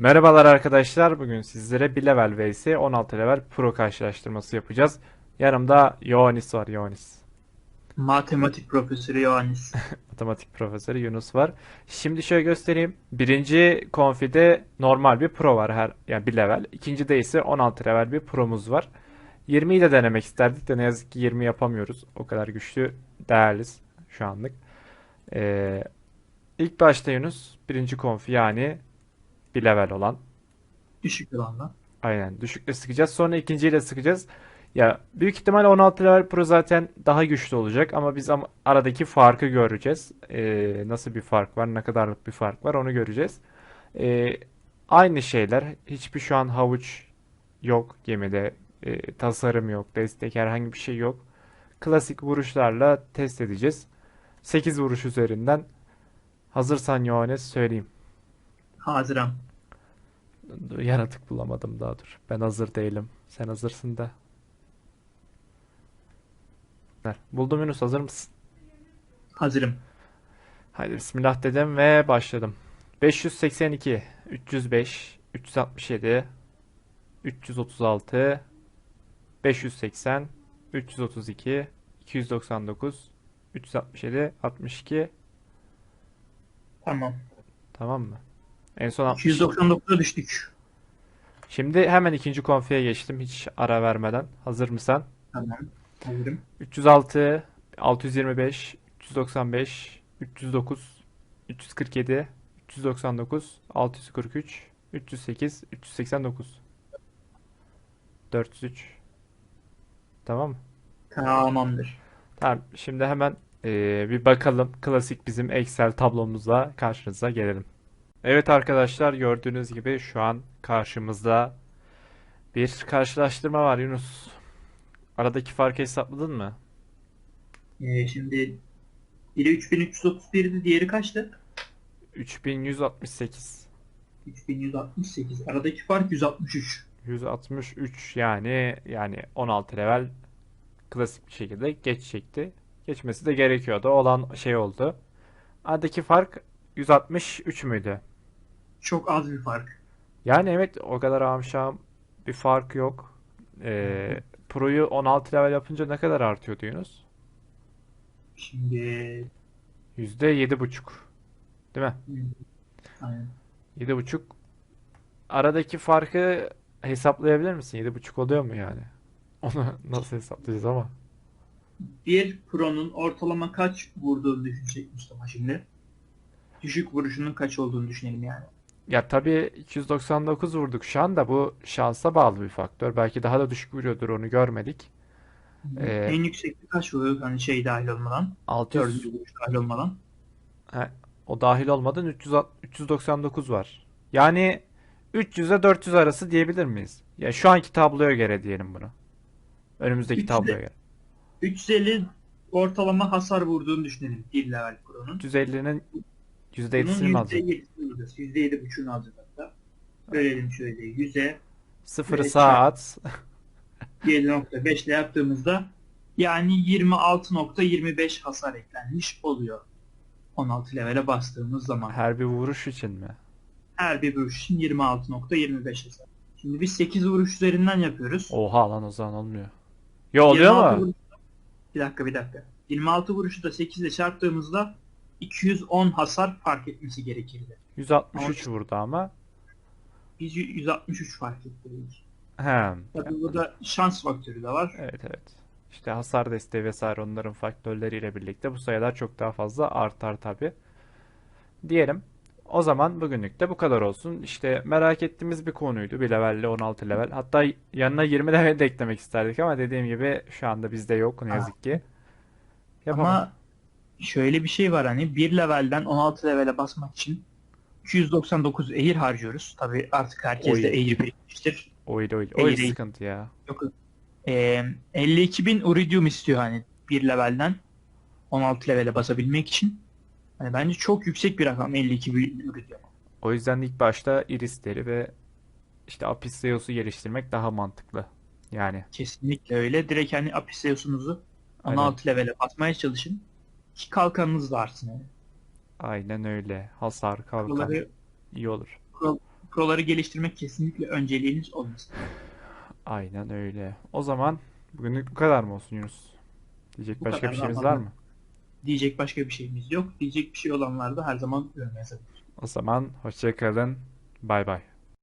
Merhabalar arkadaşlar. Bugün sizlere bir level vs 16 level pro karşılaştırması yapacağız. Yanımda Yohanis var, Yohanis. Matematik profesörü Yohannes. Matematik profesörü Yunus var. Şimdi şöyle göstereyim. Birinci konfide normal bir pro var her yani bir level. İkincide ise 16 level bir promuz var. 20'yi de denemek isterdik de ne yazık ki 20 yapamıyoruz. O kadar güçlü değerliz şu anlık. Ee, ilk başta Yunus birinci konfi yani bir level olan. Düşük olanla. Aynen düşükle sıkacağız. Sonra ikinciyle sıkacağız. Ya büyük ihtimal 16 level pro zaten daha güçlü olacak ama biz ama aradaki farkı göreceğiz. Ee, nasıl bir fark var, ne kadarlık bir fark var onu göreceğiz. Ee, aynı şeyler. Hiçbir şu an havuç yok gemide. Ee, tasarım yok, destek herhangi bir şey yok. Klasik vuruşlarla test edeceğiz. 8 vuruş üzerinden. Hazırsan Yohanes söyleyeyim. Haziran. Yaratık bulamadım daha dur. Ben hazır değilim. Sen hazırsın da. Ver. Buldum Yunus hazır mısın? Hazırım. Haydi bismillah dedim ve başladım. 582, 305, 367, 336, 580, 332, 299, 367, 62. Tamam. Tamam mı? En son 60. 299'a düştük. Şimdi hemen ikinci konfiye geçtim hiç ara vermeden. Hazır mısın? Tamam. Hazırım. 306, 625, 395, 309, 347, 399, 643, 308, 389, 403. Tamam mı? Tamamdır. Tamam. Şimdi hemen eee, bir bakalım. Klasik bizim Excel tablomuzla karşınıza gelelim. Evet arkadaşlar gördüğünüz gibi şu an karşımızda bir karşılaştırma var Yunus. Aradaki farkı hesapladın mı? Ee, şimdi biri 3331'di, diğeri kaçtı? 3168. 3168. Aradaki fark 163. 163 yani yani 16 level klasik bir şekilde geçecekti. Geçmesi de gerekiyordu. Olan şey oldu. Aradaki fark 163 müydü? Çok az bir fark. Yani evet o kadar amşam bir fark yok. Ee, Pro'yu 16 level yapınca ne kadar artıyordu Yunus? Şimdi %7,5. Değil mi? aynen. 7,5. Aradaki farkı hesaplayabilir misin? 7,5 oluyor mu yani? Onu nasıl hesaplayacağız ama? bir Pro'nun ortalama kaç vurduğunu düşünecek Mustafa şimdi. Düşük vuruşunun kaç olduğunu düşünelim yani. Ya tabii 299 vurduk şu anda bu şansa bağlı bir faktör. Belki daha da düşük vuruyordur onu görmedik. Ee, en yüksekte kaç vuruyor hani şey dahil olmadan? 600 Dördüncü vuruş dahil olmadan. He, o dahil olmadan 300, 399 var. Yani 300 ile 400 arası diyebilir miyiz? Ya şu anki tabloya göre diyelim bunu. Önümüzdeki 300 tabloya göre. 350 ortalama hasar vurduğunu düşünelim bir level Pro'nun. 350'nin Bunun %7'sini mi? %7'sini alacağız. %7.5'unu alacağız hatta. Bölelim şöyle 100'e Sıfırı Evet, sağa at. 7.5 ile yaptığımızda yani 26.25 hasar eklenmiş oluyor. 16 levele bastığımız zaman. Her bir vuruş için mi? Her bir vuruş için 26.25 hasar. Şimdi biz 8 vuruş üzerinden yapıyoruz. Oha lan o zaman olmuyor. Ya oluyor 26 mu? vuruş- Bir dakika bir dakika. 26 vuruşu da 8 ile çarptığımızda 210 hasar fark etmesi gerekirdi. 163 vurdu ama. Biz 163 fark ettirdik. He. Tabii burada şans faktörü de var. Evet evet. İşte hasar desteği vesaire onların faktörleriyle birlikte bu sayılar çok daha fazla artar tabii. Diyelim. O zaman bugünlük de bu kadar olsun. İşte merak ettiğimiz bir konuydu. Bir levelle 16 level. Hatta yanına 20 level de eklemek isterdik ama dediğim gibi şu anda bizde yok ne yazık ki. Yapamadık. Ama şöyle bir şey var hani bir levelden 16 levele basmak için 299 eğir harcıyoruz. Tabii artık herkes Oy. de eğir birikmiştir. Oydu oydu. Oydu Eğri- sıkıntı ya. Yok. Ee, 52.000 iridium istiyor hani bir levelden 16 levele basabilmek için. Hani bence çok yüksek bir rakam 52.000 iridium. O yüzden ilk başta irisleri ve işte Apis Zeus'u geliştirmek daha mantıklı. Yani Kesinlikle öyle. Direkt hani Apiseus'unuzu Aynen. 16 levele basmaya çalışın. Ki kalkanınız da artsın. Yani. aynen öyle. Hasar, kalkan Buraları iyi olur. proları geliştirmek kesinlikle önceliğiniz olmasın. Aynen öyle. O zaman bugünlük bu kadar mı olsun Yunus? Diyecek Bu başka bir şeyimiz var mı? Diyecek başka bir şeyimiz yok. Diyecek bir şey olanlar da her zaman yazabilir. O zaman hoşça kalın. Bay bay.